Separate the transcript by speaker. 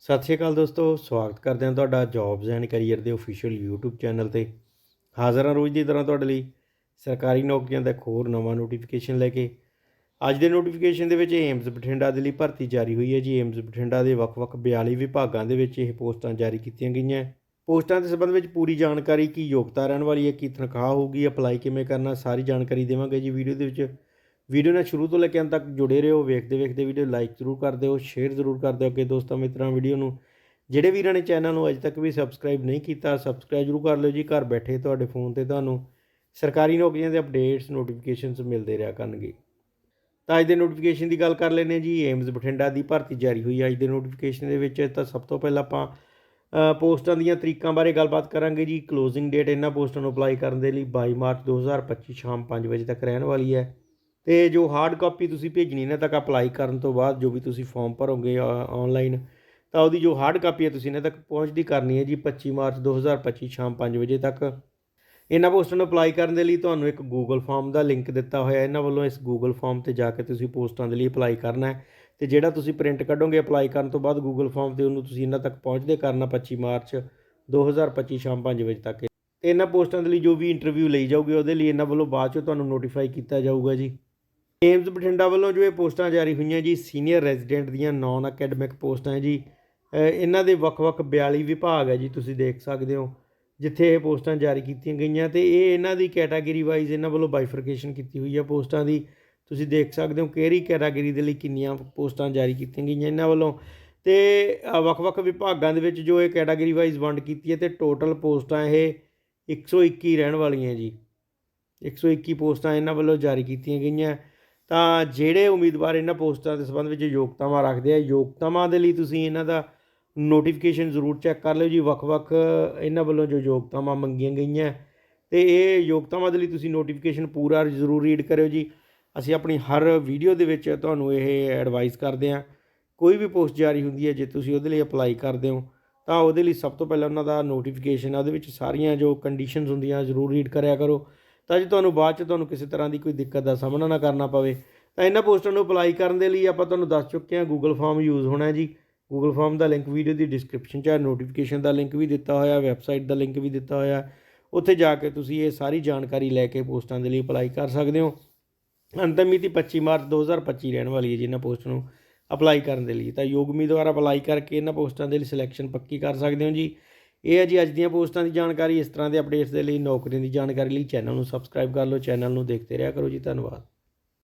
Speaker 1: ਸਤਿ ਸ਼੍ਰੀ ਅਕਾਲ ਦੋਸਤੋ, ਸਵਾਗਤ ਕਰਦੇ ਹਾਂ ਤੁਹਾਡਾ ਜੌਬਸ ਐਂਡ ਕੈਰੀਅਰ ਦੇ ਅਫੀਸ਼ੀਅਲ YouTube ਚੈਨਲ ਤੇ। ਹਾਜ਼ਰ ਹਾਂ ਰੋਜ਼ ਦੀ ਤਰ੍ਹਾਂ ਤੁਹਾਡੇ ਲਈ ਸਰਕਾਰੀ ਨੌਕਰੀਆਂ ਦਾ ਇੱਕ ਹੋਰ ਨਵਾਂ ਨੋਟੀਫਿਕੇਸ਼ਨ ਲੈ ਕੇ। ਅੱਜ ਦੇ ਨੋਟੀਫਿਕੇਸ਼ਨ ਦੇ ਵਿੱਚ ਏਮਸ ਬਠਿੰਡਾ ਦੇ ਲਈ ਭਰਤੀ ਜਾਰੀ ਹੋਈ ਹੈ ਜੀ। ਏਮਸ ਬਠਿੰਡਾ ਦੇ ਵੱਖ-ਵੱਖ 42 ਵਿਭਾਗਾਂ ਦੇ ਵਿੱਚ ਇਹ ਪੋਸਟਾਂ ਜਾਰੀ ਕੀਤੀਆਂ ਗਈਆਂ। ਪੋਸਟਾਂ ਦੇ ਸੰਬੰਧ ਵਿੱਚ ਪੂਰੀ ਜਾਣਕਾਰੀ, ਕੀ ਯੋਗਤਾ ਰਹਿਣ ਵਾਲੀ ਹੈ, ਕੀ ਤਨਖਾਹ ਹੋਊਗੀ ਅਪਲਾਈ ਕਿਵੇਂ ਕਰਨਾ, ਸਾਰੀ ਜਾਣਕਾਰੀ ਦੇਵਾਂਗੇ ਜੀ। ਵੀਡੀਓ ਦੇ ਵਿੱਚ ਵੀਡੀਓ ਨਾਲ ਸ਼ੁਰੂ ਤੋਂ ਲੈ ਕੇ ਅੰਤ ਤੱਕ ਜੁੜੇ ਰਹੋ। ਵੇਖਦੇ ਵੇਖਦੇ ਵੀਡੀਓ ਲਾਈਕ ਜ਼ਰੂਰ ਕਰ ਦਿਓ ਸ਼ੇਅਰ ਜ਼ਰੂਰ ਕਰ ਦਿਓ ਅੱਗੇ ਦੋਸਤਾਂ ਮਿੱਤਰਾਂ ਵੀਡੀਓ ਨੂੰ। ਜਿਹੜੇ ਵੀਰਾਂ ਨੇ ਚੈਨਲ ਨੂੰ ਅਜੇ ਤੱਕ ਵੀ ਸਬਸਕ੍ਰਾਈਬ ਨਹੀਂ ਕੀਤਾ ਸਬਸਕ੍ਰਾਈਬ ਜ਼ਰੂਰ ਕਰ ਲਿਓ ਜੀ। ਘਰ ਬੈਠੇ ਤੁਹਾਡੇ ਫੋਨ ਤੇ ਤੁਹਾਨੂੰ ਸਰਕਾਰੀ ਨੌਕਰੀਆਂ ਦੇ ਅਪਡੇਟਸ ਨੋਟੀਫਿਕੇਸ਼ਨਸ ਮਿਲਦੇ ਰਿਹਾ ਕਰਨਗੇ। ਤਾਂ ਅੱਜ ਦੇ ਨੋਟੀਫਿਕੇਸ਼ਨ ਦੀ ਗੱਲ ਕਰ ਲੈਂਦੇ ਹਾਂ ਜੀ। ਏਮਜ਼ ਬਠਿੰਡਾ ਦੀ ਭਰਤੀ ਜਾਰੀ ਹੋਈ ਹੈ ਅੱਜ ਦੇ ਨੋਟੀਫਿਕੇਸ਼ਨ ਦੇ ਵਿੱਚ ਤਾਂ ਸਭ ਤੋਂ ਪਹਿਲਾਂ ਆਪਾਂ ਪੋਸਟਾਂ ਦੀਆਂ ਤਰੀਕਾਂ ਬਾਰੇ ਗੱਲਬਾਤ ਕਰਾਂਗੇ ਜੀ। ਕਲੋਜ਼ਿੰਗ ਡੇਟ ਇਹਨਾਂ ਪੋਸਟਾਂ ਨੂੰ ਅਪਲਾਈ ਕਰਨ ਦੇ ਲਈ 22 ਮਾਰਚ 2025 ਸ਼ਾਮ 5 ਵਜੇ ਤੱਕ ਰਹਿਣ ਵਾਲੀ ਹੈ। ਤੇ ਜੋ ਹਾਰਡ ਕਾਪੀ ਤੁਸੀਂ ਭੇਜਣੀ ਇਹਨਾਂ ਤੱਕ ਅਪਲਾਈ ਕਰਨ ਤੋਂ ਬਾਅਦ ਜੋ ਵੀ ਤੁਸੀਂ ਫਾਰਮ ਭਰੋਗੇ ਆਨਲਾਈਨ ਤਾਂ ਉਹਦੀ ਜੋ ਹਾਰਡ ਕਾਪੀ ਹੈ ਤੁਸੀਂ ਇਹਨਾਂ ਤੱਕ ਪਹੁੰਚਦੀ ਕਰਨੀ ਹੈ ਜੀ 25 ਮਾਰਚ 2025 ਸ਼ਾਮ 5 ਵਜੇ ਤੱਕ। ਇਹਨਾਂ ਪੋਸਟਾਂ ਨੂੰ ਅਪਲਾਈ ਕਰਨ ਦੇ ਲਈ ਤੁਹਾਨੂੰ ਇੱਕ ਗੂਗਲ ਫਾਰਮ ਦਾ ਲਿੰਕ ਦਿੱਤਾ ਹੋਇਆ ਹੈ। ਇਹਨਾਂ ਵੱਲੋਂ ਇਸ ਗੂਗਲ ਫਾਰਮ ਤੇ ਜਾ ਕੇ ਤੁਸੀਂ ਪੋਸਟਾਂ ਦੇ ਲਈ ਅਪਲਾਈ ਕਰਨਾ ਹੈ ਤੇ ਜਿਹੜਾ ਤੁਸੀਂ ਪ੍ਰਿੰਟ ਕੱਢੋਗੇ ਅਪਲਾਈ ਕਰਨ ਤੋਂ ਬਾਅਦ ਗੂਗਲ ਫਾਰਮ ਤੇ ਉਹਨੂੰ ਤੁਸੀਂ ਇਹਨਾਂ ਤੱਕ ਪਹੁੰਚਦੇ ਕਰਨਾ 25 ਮਾਰਚ 2025 ਸ਼ਾਮ 5 ਵਜੇ ਤੱਕ। ਤੇ ਇਹਨਾਂ ਪੋਸਟਾਂ ਦੇ ਲਈ ਜੋ ਵੀ ਇੰਟਰਵਿਊ ਲਈ ਜਾਊਗੀ ਉਹਦੇ ਲਈ ਇਹਨਾਂ ਵੱਲੋਂ ਬਾਅਦ ਚੋਂ ਤੁਹਾਨੂੰ ਨੋਟੀਫਾਈ ਕੀਤਾ ਜਾਊਗਾ ਜੀ। ਏਮਜ਼ ਬਠਿੰਡਾ ਵੱਲੋਂ ਜੋ ਇਹ ਪੋਸਟਾਂ ਜਾਰੀ ਹੋਈਆਂ ਜੀ ਸੀਨੀਅਰ ਰੈਜ਼ੀਡੈਂਟ ਦੀਆਂ ਨਾਨ ਅਕੈਡਮਿਕ ਪੋਸਟਾਂ ਹੈ ਜੀ ਇਹਨਾਂ ਦੇ ਵੱਖ-ਵੱਖ 42 ਵਿਭਾਗ ਹੈ ਜੀ, ਤੁਸੀਂ ਦੇਖ ਸਕਦੇ ਹੋ, ਜਿੱਥੇ ਇਹ ਪੋਸਟਾਂ ਜਾਰੀ ਕੀਤੀਆਂ ਗਈਆਂ ਤੇ ਇਹ ਇਹਨਾਂ ਦੀ ਕੈਟਾਗਰੀ ਵਾਈਜ਼ ਇਹਨਾਂ ਵੱਲੋਂ ਬਾਈਫਰਕੇਸ਼ਨ ਕੀਤੀ ਹੋਈ ਹੈ ਪੋਸਟਾਂ ਦੀ। ਤੁਸੀਂ ਦੇਖ ਸਕਦੇ ਹੋ ਕਿਹੜੀ ਕੈਟਾਗਰੀ ਦੇ ਲਈ ਕਿੰਨੀਆਂ ਪੋਸਟਾਂ ਜਾਰੀ ਕੀਤੀਆਂ ਗਈਆਂ ਇਹਨਾਂ ਵੱਲੋਂ। ਤੇ ਵੱਖ-ਵੱਖ ਵਿਭਾਗਾਂ ਦੇ ਵਿੱਚ ਜੋ ਇਹ ਕੈਟਾਗਰੀ ਵਾਈਜ਼ ਵੰਡ ਕੀਤੀ ਹੈ ਤੇ ਟੋਟਲ ਪੋਸਟਾਂ ਇਹ 121 ਰਹਿਣ ਵਾਲੀਆਂ ਜੀ। 121 ਪੋਸਟਾਂ ਇਹਨਾਂ ਵੱਲੋਂ ਜਾਰੀ ਕੀਤੀਆਂ ਗਈਆਂ। ਤਾਂ ਜਿਹੜੇ ਉਮੀਦਵਾਰ ਇਹਨਾਂ ਪੋਸਟਾਂ ਦੇ ਸੰਬੰਧ ਵਿੱਚ ਯੋਗਤਾਵਾਂ ਰੱਖਦੇ ਆ, ਯੋਗਤਾਵਾਂ ਦੇ ਲਈ ਤੁਸੀਂ ਇਹਨਾਂ ਦਾ ਨੋਟੀਫਿਕੇਸ਼ਨ ਜ਼ਰੂਰ ਚੈੱਕ ਕਰ ਲਿਓ ਜੀ। ਵੱਖ-ਵੱਖ ਇਹਨਾਂ ਵੱਲੋਂ ਜੋ ਯੋਗਤਾਵਾਂ ਮੰਗੀਆਂ ਗਈਆਂ, ਤੇ ਇਹ ਯੋਗਤਾਵਾਂ ਦੇ ਲਈ ਤੁਸੀਂ ਨੋਟੀਫਿਕੇਸ਼ਨ ਪੂਰਾ ਜ਼ਰੂਰ ਰੀਡ ਕਰਿਓ ਜੀ। ਅਸੀਂ ਆਪਣੀ ਹਰ ਵੀਡੀਓ ਦੇ ਵਿੱਚ ਤੁਹਾਨੂੰ ਇਹ ਐਡਵਾਈਸ ਕਰਦੇ ਹਾਂ ਕੋਈ ਵੀ ਪੋਸਟ ਜਾਰੀ ਹੁੰਦੀ ਹੈ, ਜੇ ਤੁਸੀਂ ਉਹਦੇ ਲਈ ਅਪਲਾਈ ਕਰਦੇ ਹੋ, ਤਾਂ ਉਹਦੇ ਲਈ ਸਭ ਤੋਂ ਪਹਿਲਾਂ ਉਹਨਾਂ ਦਾ ਨੋਟੀਫਿਕੇਸ਼ਨ ਆ, ਉਹਦੇ ਵਿੱਚ ਸਾਰੀਆਂ ਜੋ ਕੰਡੀਸ਼ਨਸ ਹੁੰਦੀਆਂ, ਜ਼ਰੂਰ ਰੀਡ ਕਰਿਆ ਕਰੋ। ਤਾਂ ਜੇ ਤੁਹਾਨੂੰ ਬਾਅਦ ਚ ਤੁਹਾਨੂੰ ਕਿਸੇ ਤਰ੍ਹਾਂ ਦੀ ਕੋਈ ਦਿੱਕਤ ਦਾ ਸਾਹਮਣਾ ਨਾ ਕਰਨਾ ਪਵੇ। ਤਾਂ ਇਹਨਾਂ ਪੋਸਟਾਂ ਨੂੰ ਅਪਲਾਈ ਕਰਨ ਦੇ ਲਈ ਆਪਾਂ ਤੁਹਾਨੂੰ ਦੱਸ ਚੁੱਕੇ ਹਾਂ ਗੂਗਲ ਫਾਰਮ ਯੂਜ਼ ਹੋਣਾ ਜੀ। ਗੂਗਲ ਫਾਰਮ ਦਾ ਲਿੰਕ ਵੀਡੀਓ ਦੀ ਡਿਸਕ੍ਰਿਪਸ਼ਨ 'ਚ ਹੈ ਨੋਟੀਫਿਕੇਸ਼ਨ ਦਾ ਲਿੰਕ ਵੀ ਦਿੱਤਾ ਹੋਇਆ ਵੈਬਸਾਈਟ ਦਾ ਲਿੰਕ ਵੀ ਦਿੱਤਾ ਹੋਇਆ। ਉੱਥੇ ਜਾ ਕੇ ਤੁਸੀਂ ਇਹ ਸਾਰੀ ਜਾਣਕਾਰੀ ਲੈ ਕੇ ਪੋਸਟਾਂ ਦੇ ਲਈ ਅਪਲਾਈ ਕਰ ਸਕਦੇ ਹੋ। ਅੰਤਮ ਮਿਤੀ 25 ਮਾਰਚ 2025 ਰਹਿਣ ਵਾਲੀ ਹੈ ਜੀ ਇਹਨਾਂ ਪੋਸਟ ਨੂੰ ਅਪਲਾਈ ਕਰਨ ਦੇ ਲਈ। ਤਾਂ ਯੋਗ ਦੁਆਰਾ ਅਪਲਾਈ ਕਰਕੇ ਇਹਨਾਂ ਪੋਸਟਾਂ ਦੇ ਲਈ ਸਿਲੈਕਸ਼ਨ ਪੱਕੀ ਕਰ ਸਕਦੇ ਹੋ ਜੀ। ਇਹ ਹੈ ਜੀ ਅੱਜ ਦੀਆਂ ਪੋਸਟਾਂ ਦੀ ਜਾਣਕਾਰੀ। ਇਸ ਤਰ੍ਹਾਂ ਦੇ ਅਪਡੇਟਸ ਦੇ ਲਈ ਨੌਕਰੀਆਂ ਦੀ ਜਾਣਕਾਰੀ ਲਈ ਚੈਨਲ ਨੂੰ ਸਬਸਕ੍ਰਾਈਬ ਕਰ ਲਓ। ਚੈਨਲ ਨੂੰ ਦੇਖਦੇ ਰਿਹਾ ਕਰੋ ਜੀ। ਧੰਨਵਾਦ।